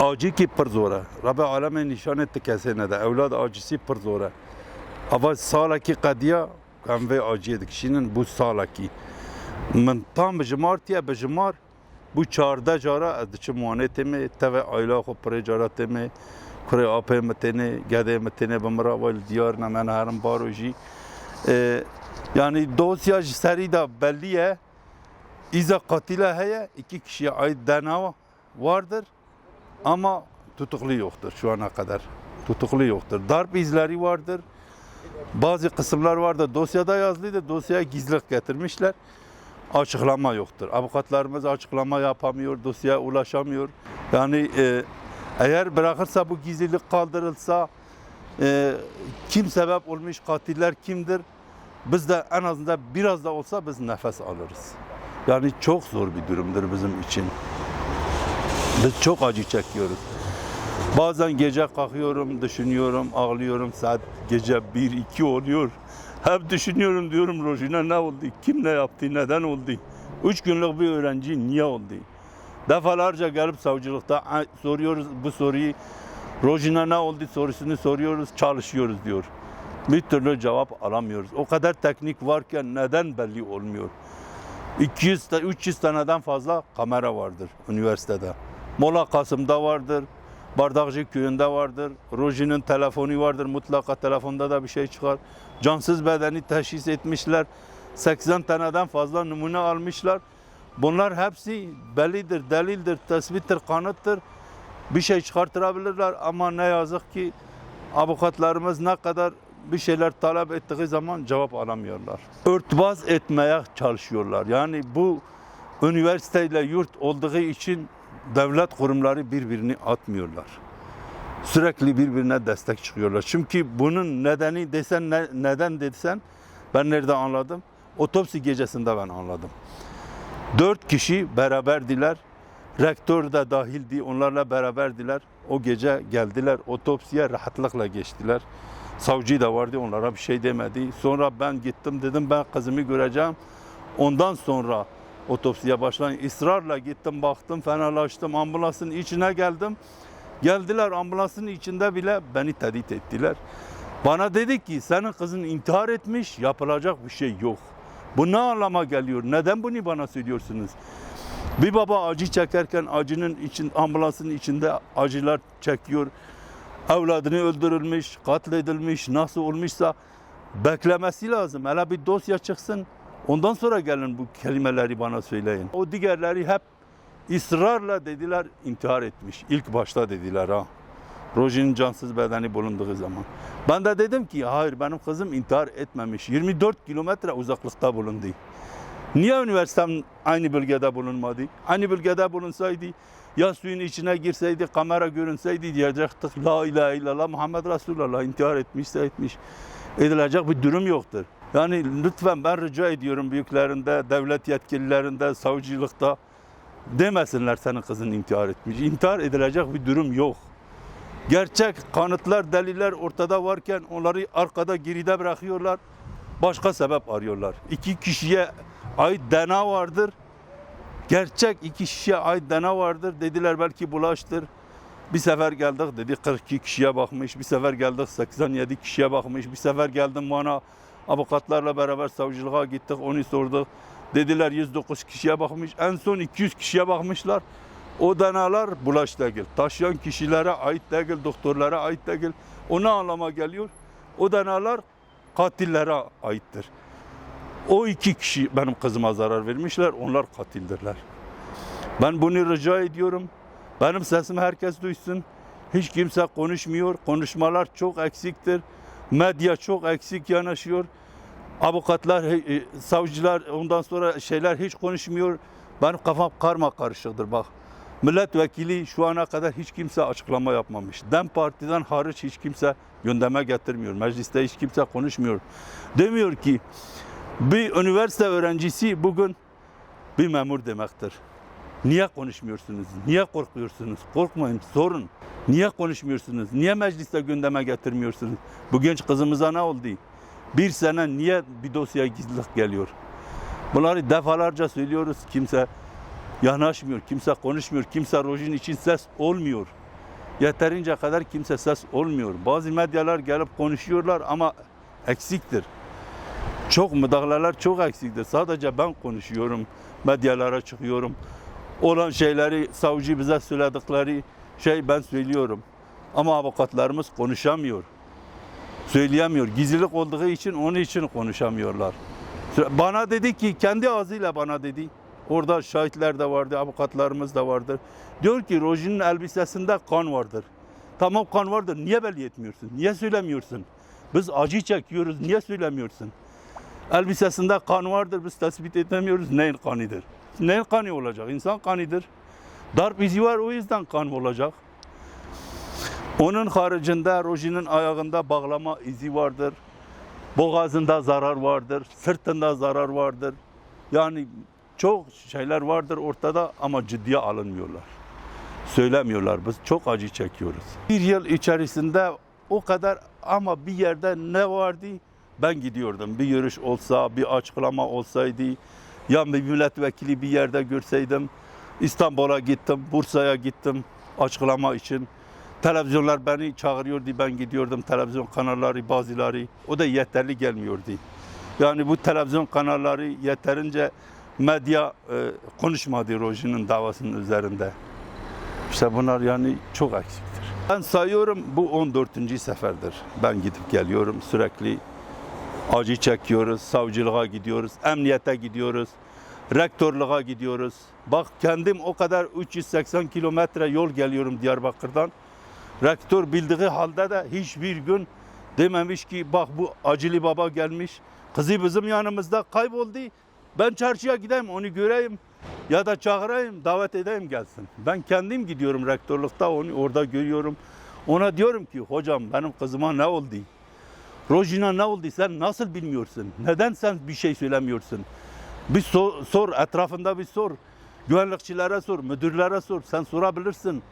Acı ki pır zora. Rabbi aleme nişanet tekesene de. Evlad acısı pır zora. Ama salaki qadiya kan ve acıya dikişinin bu salaki. Min tam bejimar tiye bejimar bu çarda cara edçi muanetimi teve ayla xo pire cara temi kure apê me têne gedê me têne diyar ne me herin baro Ee, yani dosya ji serî de belli ye İza katile heye iki kişiye ait DNA vardır ama tutuklu yoktur şu ana kadar. Tutuklu yoktur. Darp izleri vardır. Bazı kısımlar vardı dosyada yazılıydı. Dosyaya gizlilik getirmişler. Açıklama yoktur. Avukatlarımız açıklama yapamıyor, dosyaya ulaşamıyor. Yani e, eğer bırakırsa bu gizlilik kaldırılsa e, kim sebep olmuş, katiller kimdir? Biz de en azından biraz da olsa biz nefes alırız. Yani çok zor bir durumdur bizim için. Biz çok acı çekiyoruz. Bazen gece kalkıyorum, düşünüyorum, ağlıyorum. Saat gece 1-2 oluyor. Hep düşünüyorum diyorum Rojina ne oldu? Kim ne yaptı? Neden oldu? Üç günlük bir öğrenci niye oldu? Defalarca gelip savcılıkta "Ay, soruyoruz bu soruyu. Rojina ne oldu sorusunu soruyoruz, çalışıyoruz diyor. Bir türlü cevap alamıyoruz. O kadar teknik varken neden belli olmuyor? 200 ta- 300 taneden fazla kamera vardır üniversitede. Mola Kasım'da vardır. Bardakçı köyünde vardır. Roji'nin telefonu vardır. Mutlaka telefonda da bir şey çıkar. Cansız bedeni teşhis etmişler. 80 taneden fazla numune almışlar. Bunlar hepsi bellidir, delildir, tespittir, kanıttır. Bir şey çıkartırabilirler ama ne yazık ki avukatlarımız ne kadar bir şeyler talep ettiği zaman cevap alamıyorlar. Örtbas etmeye çalışıyorlar. Yani bu üniversiteyle yurt olduğu için devlet kurumları birbirini atmıyorlar. Sürekli birbirine destek çıkıyorlar. Çünkü bunun nedeni desen ne- neden desen ben nerede anladım? Otopsi gecesinde ben anladım. Dört kişi beraberdiler. Rektör de dahildi. Onlarla beraberdiler. O gece geldiler. Otopsiye rahatlıkla geçtiler. Savcı da vardı. Onlara bir şey demedi. Sonra ben gittim dedim ben kızımı göreceğim. Ondan sonra otopsiye başlayın. Israrla gittim baktım fenalaştım. Ambulansın içine geldim. Geldiler ambulansın içinde bile beni tehdit ettiler. Bana dedi ki senin kızın intihar etmiş yapılacak bir şey yok. Bu ne anlama geliyor? Neden bunu bana söylüyorsunuz? Bir baba acı çekerken acının için ambulansın içinde acılar çekiyor. Evladını öldürülmüş, katledilmiş, nasıl olmuşsa beklemesi lazım. Hele bir dosya çıksın. Ondan sonra gelin bu kelimeleri bana söyleyin. O diğerleri hep ısrarla dediler intihar etmiş. İlk başta dediler ha. Roji'nin cansız bedeni bulunduğu zaman. Ben de dedim ki hayır benim kızım intihar etmemiş. 24 kilometre uzaklıkta bulundu. Niye üniversitem aynı bölgede bulunmadı? Aynı bölgede bulunsaydı ya suyun içine girseydi, kamera görünseydi diyecektik La ilahe illallah Muhammed Resulullah intihar etmişse etmiş. Edilecek bir durum yoktur. Yani lütfen ben rica ediyorum büyüklerinde, devlet yetkililerinde, savcılıkta demesinler senin kızın intihar etmiş. İntihar edilecek bir durum yok. Gerçek kanıtlar, deliller ortada varken onları arkada geride bırakıyorlar. Başka sebep arıyorlar. İki kişiye ait DNA vardır. Gerçek iki kişiye ait DNA vardır. Dediler belki bulaştır. Bir sefer geldik dedi 42 kişiye bakmış. Bir sefer geldik 87 kişiye bakmış. Bir sefer geldim bana avukatlarla beraber savcılığa gittik onu sorduk. Dediler 109 kişiye bakmış. En son 200 kişiye bakmışlar. O DNA'lar bulaş değil. Taşıyan kişilere ait değil, doktorlara ait değil. O ne anlama geliyor? O DNA'lar katillere aittir. O iki kişi benim kızıma zarar vermişler. Onlar katildirler. Ben bunu rica ediyorum. Benim sesimi herkes duysun. Hiç kimse konuşmuyor. Konuşmalar çok eksiktir. Medya çok eksik yanaşıyor. Avukatlar, e, savcılar ondan sonra şeyler hiç konuşmuyor. Benim kafam karma karışıktır bak. Milletvekili şu ana kadar hiç kimse açıklama yapmamış. DEM Parti'den hariç hiç kimse gündeme getirmiyor. Mecliste hiç kimse konuşmuyor. Demiyor ki bir üniversite öğrencisi bugün bir memur demektir. Niye konuşmuyorsunuz? Niye korkuyorsunuz? Korkmayın, sorun. Niye konuşmuyorsunuz? Niye mecliste gündeme getirmiyorsunuz? Bu genç kızımıza ne oldu? Bir sene niye bir dosyaya gizlilik geliyor? Bunları defalarca söylüyoruz. Kimse yanaşmıyor, kimse konuşmuyor, kimse Rojin için ses olmuyor. Yeterince kadar kimse ses olmuyor. Bazı medyalar gelip konuşuyorlar ama eksiktir. Çok müdahaleler çok eksiktir. Sadece ben konuşuyorum, medyalara çıkıyorum. Olan şeyleri savcı bize söyledikleri şey ben söylüyorum. Ama avukatlarımız konuşamıyor. Söyleyemiyor. Gizlilik olduğu için onun için konuşamıyorlar. Bana dedi ki kendi ağzıyla bana dedi. Orada şahitler de vardı, avukatlarımız da vardır. Diyor ki Rojin'in elbisesinde kan vardır. Tamam kan vardır. Niye belli etmiyorsun? Niye söylemiyorsun? Biz acı çekiyoruz. Niye söylemiyorsun? Elbisesinde kan vardır. Biz tespit edemiyoruz. Neyin kanıdır? Neyin kanı olacak? İnsan kanıdır. Darp izi var o yüzden kan olacak. Onun haricinde Rojin'in ayağında bağlama izi vardır. Boğazında zarar vardır. Sırtında zarar vardır. Yani çok şeyler vardır ortada ama ciddiye alınmıyorlar. Söylemiyorlar. Biz çok acı çekiyoruz. Bir yıl içerisinde o kadar ama bir yerde ne vardı ben gidiyordum. Bir yürüyüş olsa, bir açıklama olsaydı, ya bir milletvekili bir yerde görseydim. İstanbul'a gittim, Bursa'ya gittim açıklama için. Televizyonlar beni çağırıyordu, ben gidiyordum. Televizyon kanalları bazıları, o da yeterli gelmiyordu. Yani bu televizyon kanalları yeterince medya e, konuşmadı Rojin'in davasının üzerinde. İşte bunlar yani çok eksiktir. Ben sayıyorum bu 14. seferdir. Ben gidip geliyorum sürekli acı çekiyoruz, savcılığa gidiyoruz, emniyete gidiyoruz, rektörlüğe gidiyoruz. Bak kendim o kadar 380 kilometre yol geliyorum Diyarbakır'dan. Rektör bildiği halde de hiçbir gün dememiş ki bak bu acılı baba gelmiş. Kızı bizim yanımızda kayboldu. Ben çarşıya gideyim onu göreyim ya da çağırayım davet edeyim gelsin. Ben kendim gidiyorum rektörlükte onu orada görüyorum. Ona diyorum ki hocam benim kızıma ne oldu? Rojina ne oldu sen nasıl bilmiyorsun? Neden sen bir şey söylemiyorsun? Bir sor, sor etrafında bir sor. Güvenlikçilere sor, müdürlere sor. Sen sorabilirsin.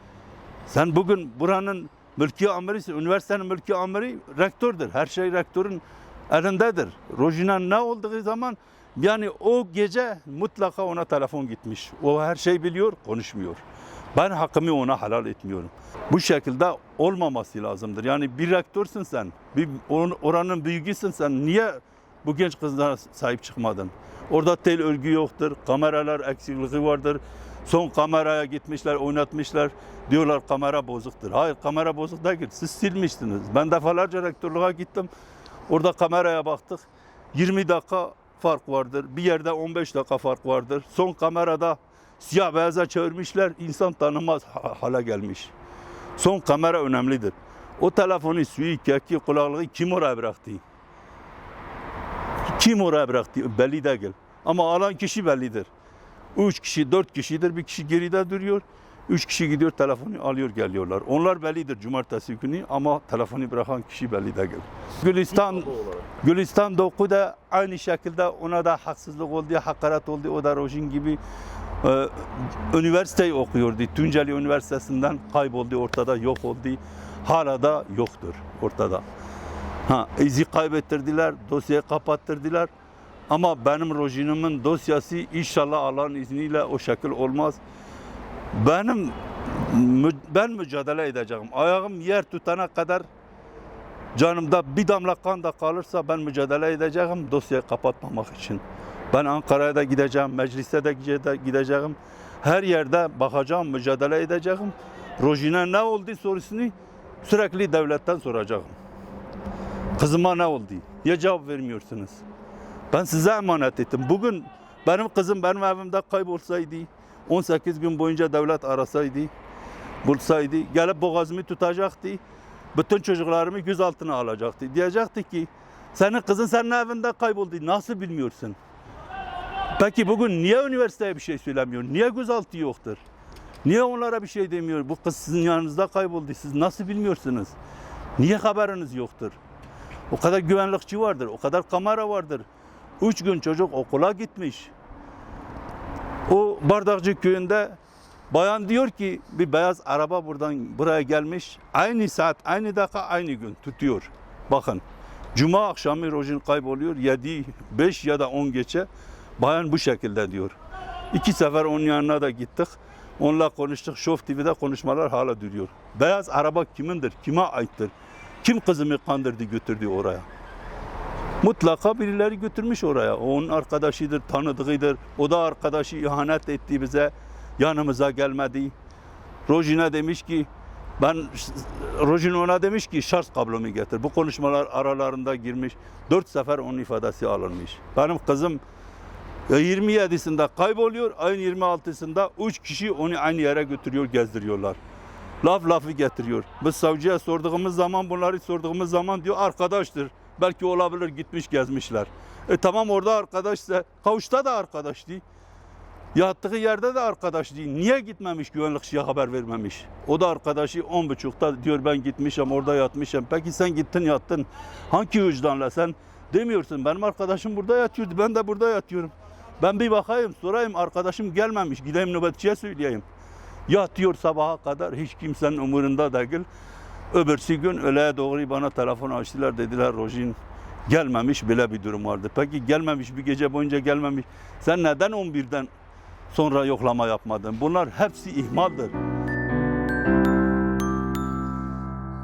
Sen bugün buranın mülki amirisin, üniversitenin mülki amiri rektördür. Her şey rektörün elindedir. Rojina ne olduğu zaman yani o gece mutlaka ona telefon gitmiş. O her şey biliyor, konuşmuyor. Ben hakkımı ona helal etmiyorum. Bu şekilde olmaması lazımdır. Yani bir rektörsün sen, bir or- oranın büyüğüsün sen. Niye bu genç kızlara sahip çıkmadın? Orada tel örgü yoktur, kameralar eksikliği vardır. Son kameraya gitmişler, oynatmışlar. Diyorlar kamera bozuktur. Hayır kamera bozuk değil. Siz silmiştiniz. Ben defalarca rektörlüğe gittim. Orada kameraya baktık. 20 dakika fark vardır. Bir yerde 15 dakika fark vardır. Son kamerada siyah beyaza çevirmişler. İnsan tanımaz ha- hale gelmiş. Son kamera önemlidir. O telefonu, suyu, keki, kulaklığı kim oraya bıraktı? Kim oraya bıraktı? Belli değil. Ama alan kişi bellidir. Üç kişi, dört kişidir. Bir kişi geride duruyor. Üç kişi gidiyor telefonu alıyor geliyorlar. Onlar bellidir cumartesi günü ama telefonu bırakan kişi belli değil. Gülistan Gülistan Doku da aynı şekilde ona da haksızlık oldu, hakaret oldu. O da Rojin gibi e, üniversiteyi okuyordu. Tunceli Üniversitesi'nden kayboldu ortada, yok oldu. Hala da yoktur ortada. Ha, izi kaybettirdiler, dosyayı kapattırdılar. Ama benim Rojin'imin dosyası inşallah Allah'ın izniyle o şekil olmaz. Benim ben mücadele edeceğim. Ayağım yer tutana kadar canımda bir damla kan da kalırsa ben mücadele edeceğim dosyayı kapatmamak için. Ben Ankara'ya da gideceğim, meclise de gide- gideceğim. Her yerde bakacağım, mücadele edeceğim. Rojine ne oldu sorusunu sürekli devletten soracağım. Kızıma ne oldu? Niye cevap vermiyorsunuz? Ben size emanet ettim. Bugün benim kızım benim evimde kaybolsaydı, 18 gün boyunca devlet arasaydı, bulsaydı, gelip boğazımı tutacaktı, bütün çocuklarımı gözaltına alacaktı. Diyecekti ki, senin kızın senin evinde kayboldu, nasıl bilmiyorsun? Peki bugün niye üniversiteye bir şey söylemiyor? Niye gözaltı yoktur? Niye onlara bir şey demiyor? Bu kız sizin yanınızda kayboldu, siz nasıl bilmiyorsunuz? Niye haberiniz yoktur? O kadar güvenlikçi vardır, o kadar kamera vardır. Üç gün çocuk okula gitmiş. O Bardakçı köyünde bayan diyor ki bir beyaz araba buradan buraya gelmiş. Aynı saat, aynı dakika, aynı gün tutuyor. Bakın. Cuma akşamı Rojin kayboluyor. 7, 5 ya da 10 geçe. Bayan bu şekilde diyor. İki sefer onun yanına da gittik. Onunla konuştuk. Şof TV'de konuşmalar hala duruyor. Beyaz araba kimindir? Kime aittir? Kim kızımı kandırdı götürdü oraya? Mutlaka birileri götürmüş oraya. O onun arkadaşıdır, tanıdığıdır. O da arkadaşı ihanet etti bize. Yanımıza gelmedi. Rojin'e demiş ki ben Rojin ona demiş ki şarj kablomu getir. Bu konuşmalar aralarında girmiş. Dört sefer onun ifadesi alınmış. Benim kızım 27'sinde kayboluyor. Ayın 26'sında üç kişi onu aynı yere götürüyor, gezdiriyorlar. Laf lafı getiriyor. Biz savcıya sorduğumuz zaman bunları sorduğumuz zaman diyor arkadaştır. Belki olabilir gitmiş gezmişler. E tamam orada arkadaşsa kavuşta da arkadaştı. Yattığı yerde de arkadaş değil. Niye gitmemiş güvenlikçiye haber vermemiş? O da arkadaşı on buçukta diyor ben gitmişim orada yatmışım. Peki sen gittin yattın. Hangi vicdanla sen demiyorsun benim arkadaşım burada yatıyordu ben de burada yatıyorum. Ben bir bakayım sorayım arkadaşım gelmemiş gideyim nöbetçiye söyleyeyim. Yatıyor sabaha kadar hiç kimsenin umurunda değil. Öbürsü gün öğleye doğru bana telefon açtılar dediler Rojin gelmemiş bile bir durum vardı. Peki gelmemiş bir gece boyunca gelmemiş. Sen neden 11'den sonra yoklama yapmadın? Bunlar hepsi ihmaldir.